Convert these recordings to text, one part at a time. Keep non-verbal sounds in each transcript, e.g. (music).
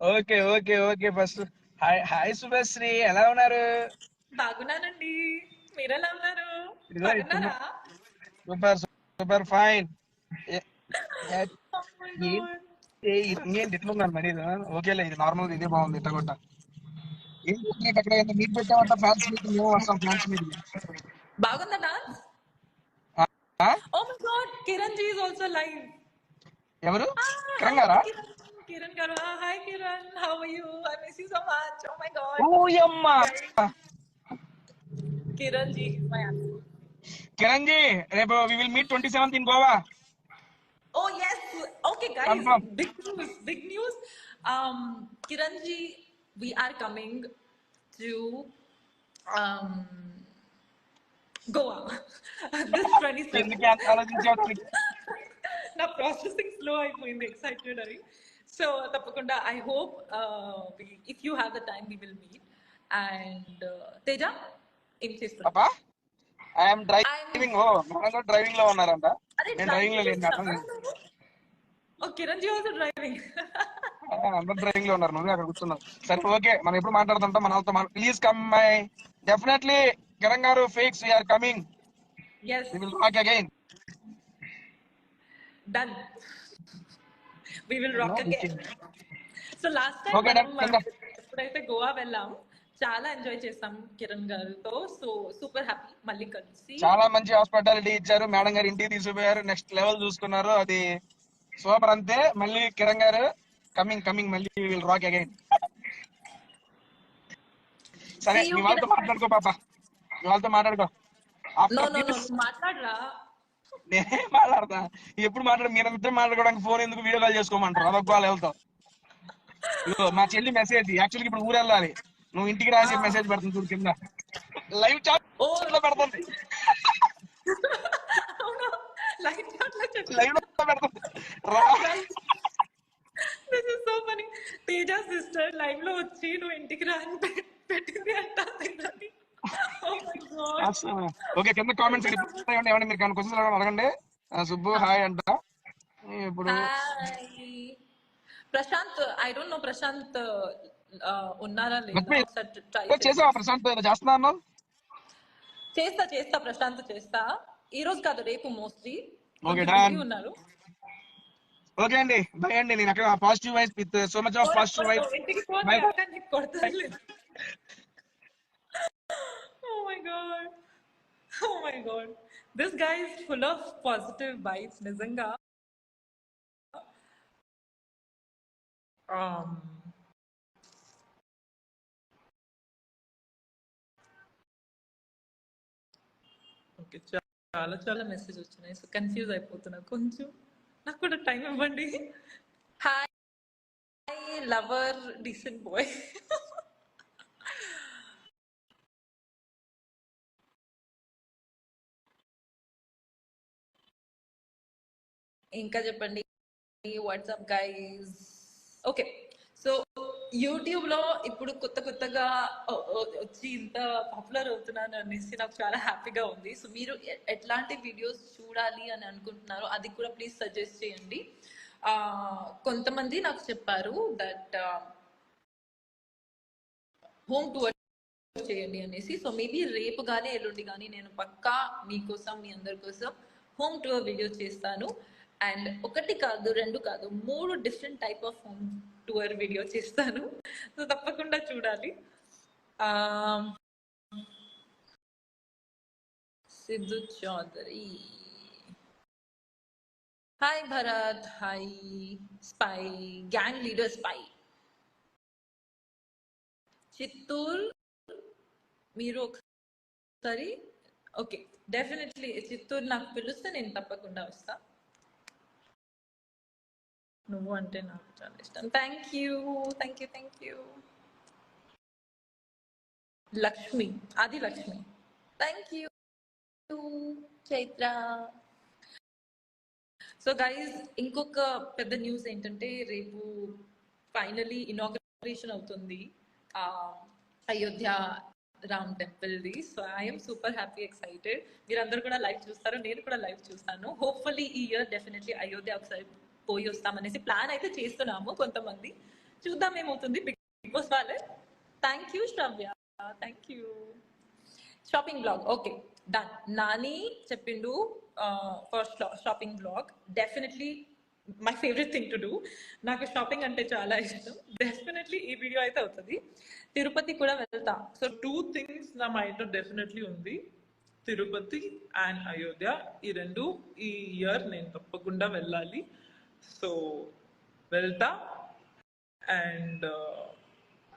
Okay okay okay. First hi hi Shubhashri. ఎలా ఉన్నారు? బాగున్నానండి. మీరు ఎలా ఉన్నారు సూపర్ సూపర్ ఫైన్. Oh మరి? ఇది? ఓకేలే ఇది నార్మల్ ఇదే బాగుంది ఇట్లా కొట్ట ఏం చేస్తున్నారు అక్కడ? ఏదో మీట్ పెట్టామంట ఫ్యాన్స్ మీట్ మేము వస్తాం ఫ్యాన్స్ మీట్. బాగుందా dance oh my God Kiran ji is also live ఎవరు? కిరణ్ గారా? Kiran Garwa. Ah, hi, Kiran. How are you? I miss you so much. Oh my God. Oh, your mom. Kiran ji my answer. Kiran ji, we will meet 27th in Goa. Oh yes. Okay, guys. Confirm. Big news. Big news. Um, Kiran ji, we are coming to um, Goa. (laughs) this 27th. (laughs) now processing slow. I'm excited. Are you? అయిపోయింది excited అని so తప్పకుండా I hope if you have the time we will meet and Teja ఏం చేస్తున్నా పాపా I'm driving ఓ మనం కూడా డ్రైవింగ్లో ఉన్నారంట. అరే నేను డ్రైవింగ్లో లేను అర్థం oh Kiran ji also driving అందరు డ్రైవింగ్లో ఉన్నారు నువ్వు అక్కడ కూర్చున్నావు. సరే ఓకే మనం ఎప్పుడు మాట్లాడుతుంటాం మన వాళ్ళతో please come my definitely Kiran గారు fakes we are coming yes we will walk again done we will rock again so last time. ఎప్పుడైతే గోవా వెళ్ళాం చాలా ఎంజాయ్ చేసాం కిరణ్ గారితో. సో సూపర్ హ్యాపీ మళ్ళీ కలిసి. చాలా మంచి హాస్పిటాలిటీ ఇచ్చారు. మేడం గారు ఇంటికి తీసుకుపోయారు. నెక్స్ట్ లెవెల్ చూసుకున్నారు. అది సూపర్ అంతే. మళ్ళీ కిరణ్ గారు కమింగ్ కమింగ్ మళ్ళీ విల్ రాక్ అగైన్ సరే మీ వాళ్ళతో. మాట్లాడుకో పాప. మీ వాళ్ళతో మాట్లాడుకో. మాట్లాడరా. నేనే మాట్లాడతా? ఎప్పుడు మాట్లాడు మీరు ఇద్దరు మాట్లాడుకోవడానికి ఫోన్ ఎందుకు వీడియో కాల్ చేసుకోమంటారు? అదొక కాల్ వెళ్తాం. మా చెల్లి మెసేజ్ యాక్చువల్గా ఇప్పుడు ఊరు వెళ్ళాలి. నువ్వు ఇంటికి రాసి మెసేజ్ పెడుతుంది చూడు కింద. లైవ్ చాట్ ఓ లో పెడుతుంది. లైవ్లో పెడుతుంది. రా. This is so funny Teja sister లైవ్లో వచ్చి నువ్వు ఇంటికి రా అని పెట్- పెట్టింది అంట. ఓకే కింద కామెంట్స్ ఏమండి ఏమండి మీరు క్వశ్చన్స్ అడగండి? సుబ్బు హాయ్ అంట. ఇప్పుడు Prashant I don't know Prashant ఉన్నారా లేదా? చేసావా ప్రశాంత్? ఏదో చేస్తున్నా చేస్తా చేస్తా ప్రశాంత్ చేస్తా. ఈ రోజు కాదు రేపు మోస్ట్లీ done. ఉన్నారు. ఓకే అండి బై అండి. నేను అక్కడ positive vibes with so much of positive vibes ఇంటికి ఫోన్ Bye. చేయగానే కొడతారు ఓ my God oh my God this guy is full of positive vibes నిజంగా um ఓకే చాలా చాలా మెసేజ్ వచ్చినాయి. సో కన్ఫ్యూజ్ అయిపోతున్నా. కొంచెం నాకు కూడా టైం ఇవ్వండి. హాయ్ లవర్ డీసెంట్ బాయ్ ఇంకా చెప్పండి. వాట్సాప్ గైస్ ఓకే సో యూట్యూబ్లో ఇప్పుడు కొత్త కొత్తగా వచ్చి ఇంత పాపులర్ అవుతున్నాను అనేసి నాకు చాలా హ్యాపీగా ఉంది. సో మీరు ఎట్లాంటి వీడియోస్ చూడాలి అని అనుకుంటున్నారో అది కూడా ప్లీజ్ సజెస్ట్ చేయండి. కొంతమంది నాకు చెప్పారు దట్ హోమ్ టూర్ చేయండి అనేసి. సో మేబీ రేపు కానీ ఎల్లుండి కానీ నేను పక్కా మీకోసం మీ అందరి కోసం హోమ్ టూర్ వీడియో చేస్తాను. అండ్ ఒకటి కాదు రెండు కాదు మూడు different type of home tour video చేస్తాను. సో తప్పకుండా చూడాలి. Siddhu Chaudhary. Hi Bharat hi spy gang leader spy Chittoor మీరు ఒకసారి ఓకే డెఫినెట్లీ చిత్తూరు నాకు పిలిస్తే నేను తప్పకుండా వస్తాను నువ్వు అంటే నాకు చాలా ఇష్టం. Thank you thank you thank you Lakshmi అది Lakshmi. Thank you Chaitra. So guys ఇంకొక పెద్ద న్యూస్ ఏంటంటే రేపు ఫైనలీ ఇనాగ్రేషన్ అవుతుంది. Ayodhya Ram టెంపుల్ది so I'm super happy excited మీరందరూ కూడా లైవ్ చూస్తారు నేను కూడా లైవ్ చూస్తాను. హోప్ఫుల్లీ ఈ ఇయర్ డెఫినెట్లీ అయోధ్య ఒకసారి పోయి వస్తామనేసి ప్లాన్ అయితే చేస్తున్నాము కొంతమంది. చూద్దాం ఏమవుతుంది. బిగ్ బాస్ వాళ్ళే. Thank you Shravya. Thank you shopping blog okay done Nani చెప్పిండు first shopping blog definitely my favourite thing to do నాకు షాపింగ్ అంటే చాలా ఇష్టం. డెఫినెట్లీ ఈ వీడియో అయితే అవుతుంది. తిరుపతి కూడా వెళ్తా. సో టూ థింగ్స్ నా మైండ్లో డెఫినెట్లీ ఉంది. తిరుపతి అండ్ అయోధ్య. ఈ రెండు ఈ ఇయర్ నేను తప్పకుండా వెళ్ళాలి. సో వెళ్తా. అండ్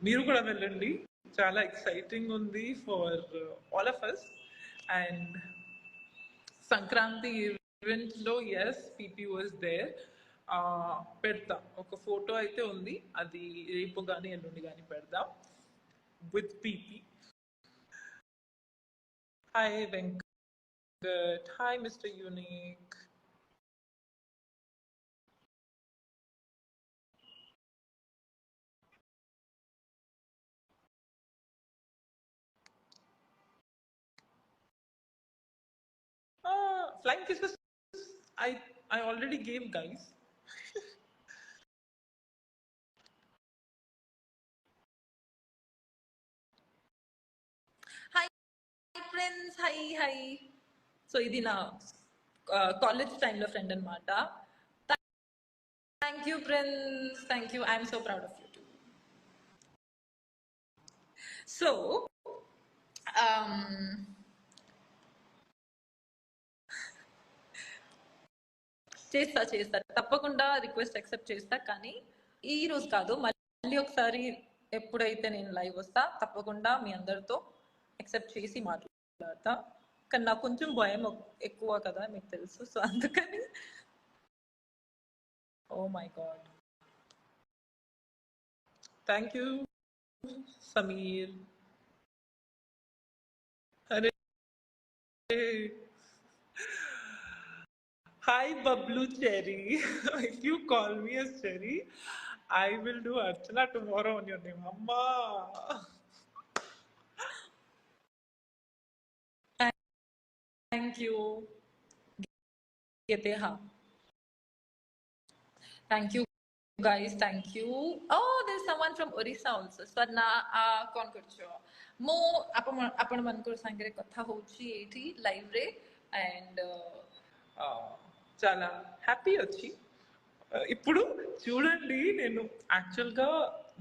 మీరు కూడా వెళ్ళండి. చాలా ఎక్సైటింగ్ ఉంది for all of us and Sankranti ఈవెంట్లో ఎస్ పీపీ వాజ్ దేర్ పెడతా. ఒక ఫోటో అయితే ఉంది. అది రేపు కానీ ఎల్లుండి కానీ పెడదాం. With PP hi Venkat hi mister unique flying kisses i i already gave guys. Hi friends hi hi so ఇది నా కాలేజ్ టైంలో ఫ్రెండ్ అనమాట thank you friends thank you I'm so proud of you so చేస్తా చేస్తా. తప్పకుండా request accept చేస్తా కానీ ఈ రోజు కాదు. మళ్ళీ ఒకసారి ఎప్పుడైతే నేను లైవ్ వస్తా తప్పకుండా మీ అందరితో యాక్సెప్ట్ చేసి మాట్లాడతా. కానీ నాకు కొంచెం భయం ఎక్కువ కదా మీకు తెలుసు. సో అందుకని ఓ my God thank you Sameer అరే Hi, Bablu Cherry. (laughs) if you call me as Cherry, I will do Archana tomorrow on your name. Amma. Thank you. Geteha. Thank you, guys. Thank you. Oh, there's someone from Orissa also. Swarna, uh, कौन करछो? मो आपण आपण मनकर सांगरे कथा होची एठी చాలా happy వచ్చి. ఇప్పుడు చూడండి నేను యాక్చువల్గా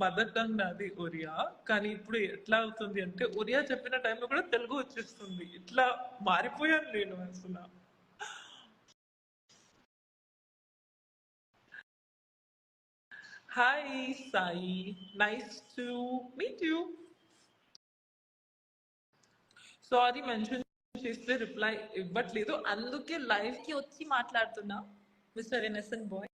మదర్ టంగ్ నాది ఒరియా కానీ ఇప్పుడు ఎట్లా అవుతుంది అంటే ఒరియా చెప్పిన టైంలో కూడా తెలుగు వచ్చేస్తుంది. ఇట్లా మారిపోయాను నేను అసలు. Hi Sai nice to meet you sorry mention చేస్తే రిప్లై ఇవ్వట్లేదు అందుకే లైవ్కి వచ్చి మాట్లాడుతున్నా మిస్టర్ ఎన్ఎస్ఎన్ బాయ్